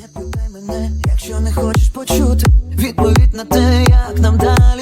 Не питай мене, якщо не хочеш почути. Відповідь на те, як нам далі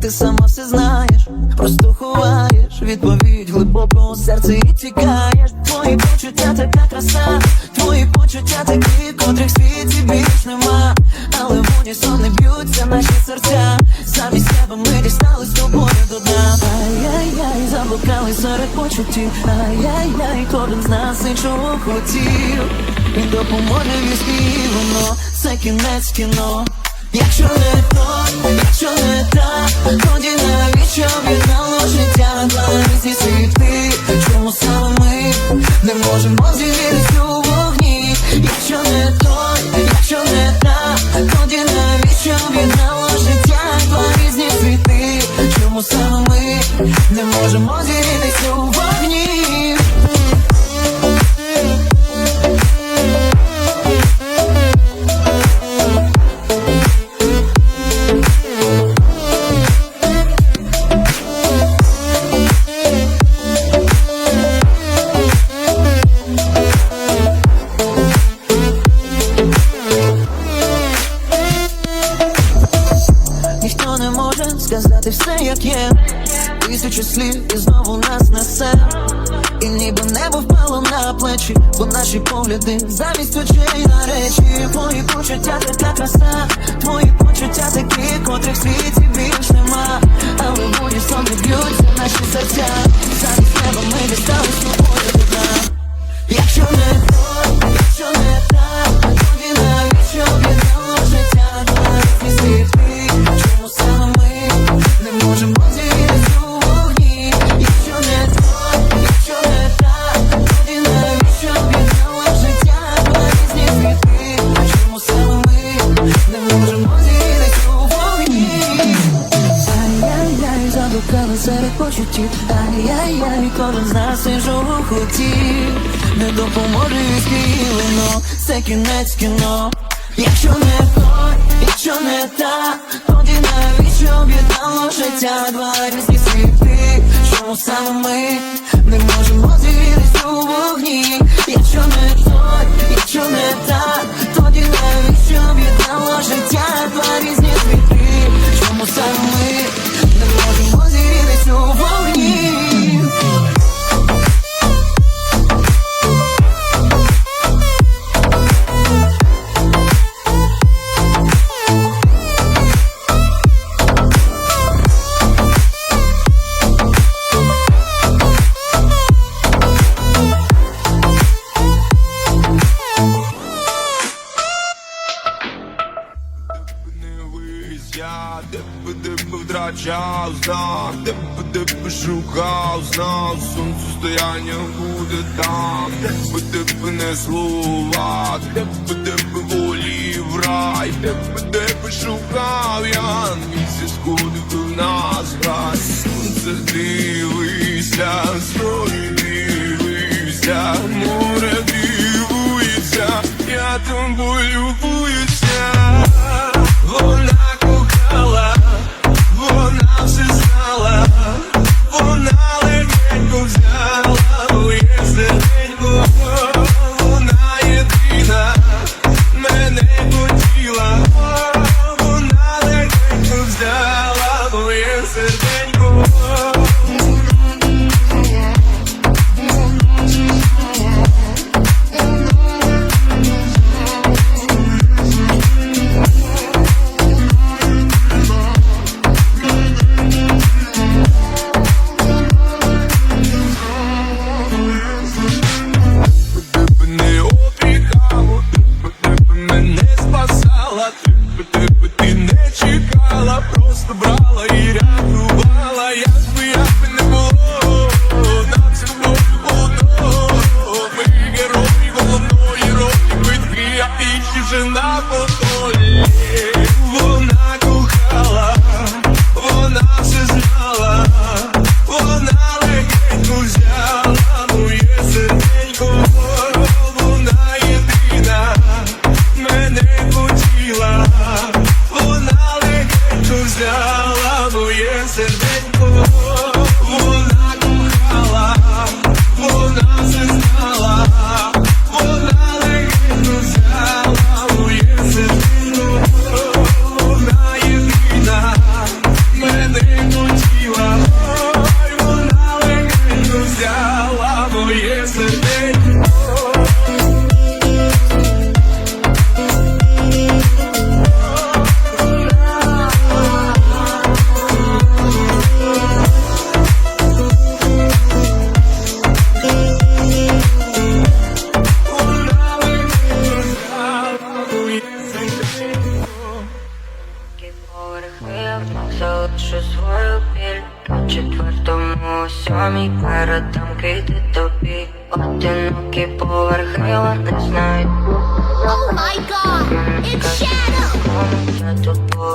ти сама все знаєш, просто ховаєш відповідь глибоко у серці і тікаєш. Твої почуття така краса, твої почуття такі, котрих світі більш нема. Але в унісон не б'ються наші серця. Замість тебе ми дістали з тобою до дна. Ай-яй-яй, заблукали серед почуттів. Ай-яй-яй, кожен з нас іншого хотів. Він допоможе вісні, воно це кінець кіно. Якщо не то, якщо не так, тоді навіщо об'єднало життя два різні світи? Чому саме ми не можемо зігрітися у вогні? Якщо не то, якщо не так, тоді навіщо об'єднало життя два різні світи? Чому саме ми не можемо зігрітися? Тисячу слів і знову нас несе. І ніби небо впало на плечі, бо наші погляди замість очей на речі. Твої почуття така краса, твої почуття такі, котрих в світі більш нема. Але в унісон не б'ються наші серця. Замість неба ми дістали серед почуттів Ай-яй-яй, кожен з нас іншого хотів Не допоможе вино, це кінець кіно. Якщо не той, якщо не та Тоді навіщо об'єднало життя? Два різні світи Чому саме ми не можемо зігрітися у вогні? Якщо не той, знак, тебе б шукав, знав, сонцестояння буде там, тебе тебе не слова, тебе волі волів рай, тебе тебе шукав, я. Місяць куди в нас грай, сонце дивися,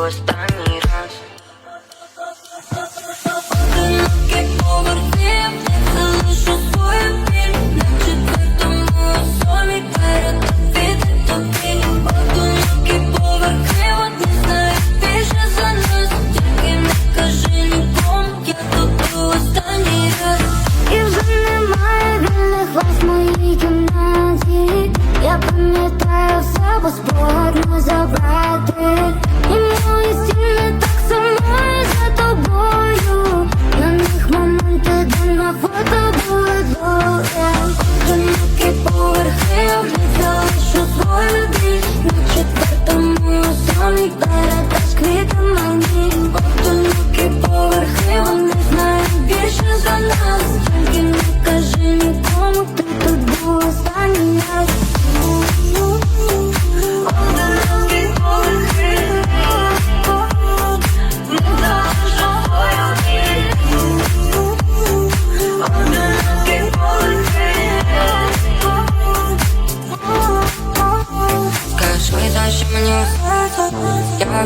gosta,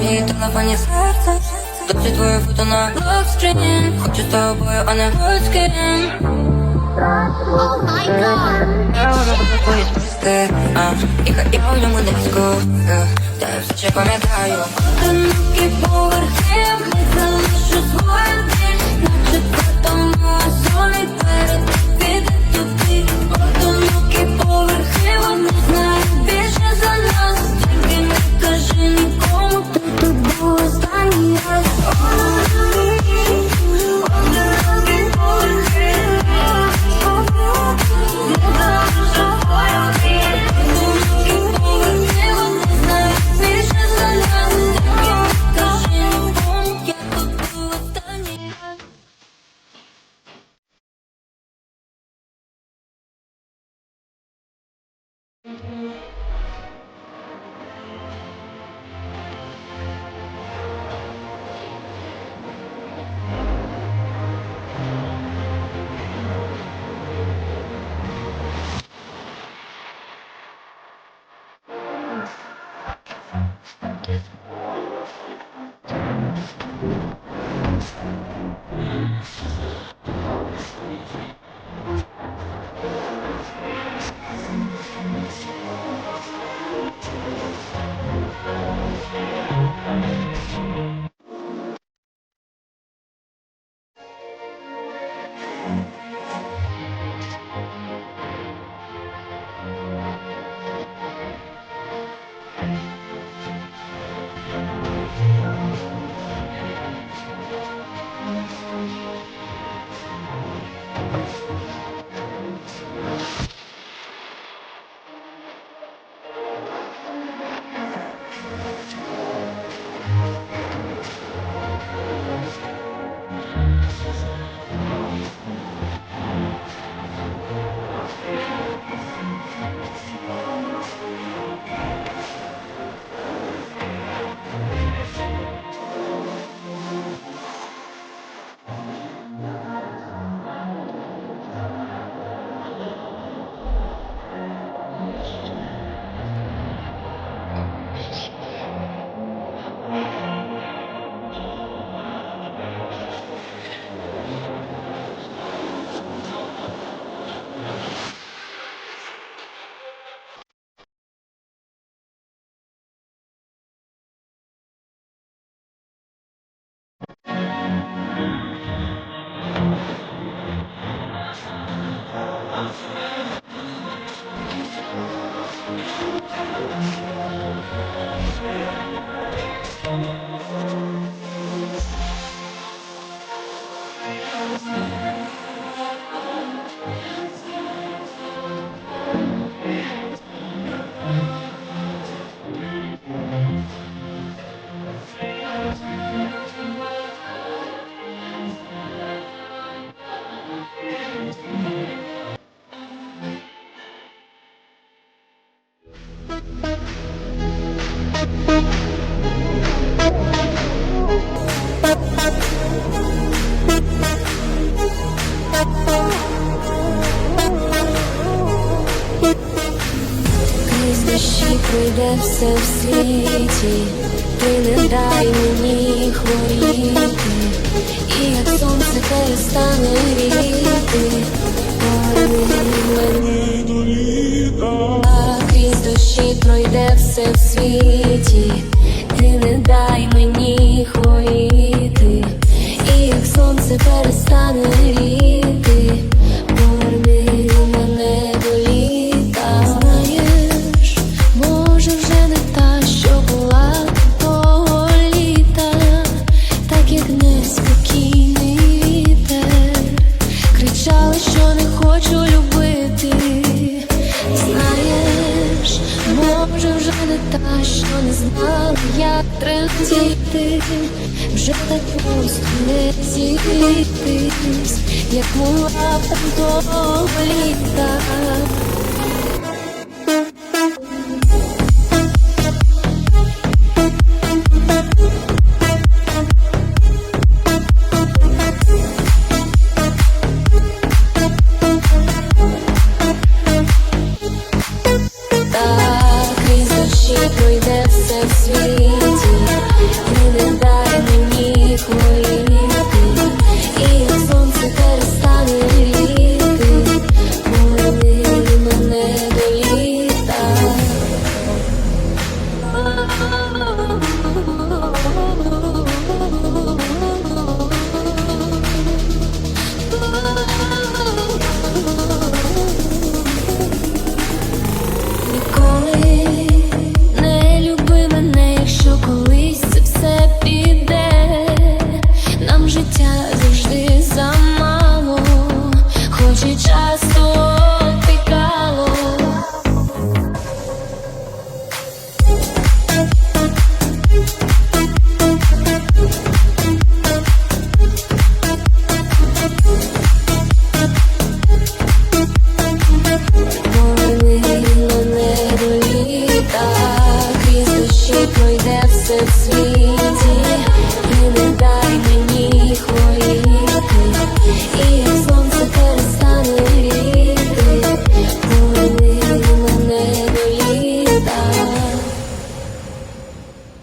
мені телефоні серце. Досі твоє фото на блокскріні Хочу з тобою, а не блокскрін Oh my god! І хай я в ньому низько Та я все ще пам'ятаю. Одинокі поверхи Залишу своє день. Наче Thank you. світі, ти не дай мені хворіти, і як сонце перестане віти, мені до літа, а крізь душі пройде все в світі, ти не дай мені хворіти, і як сонце перестане ріти. вже так просто не зійтись, як муравка до літа.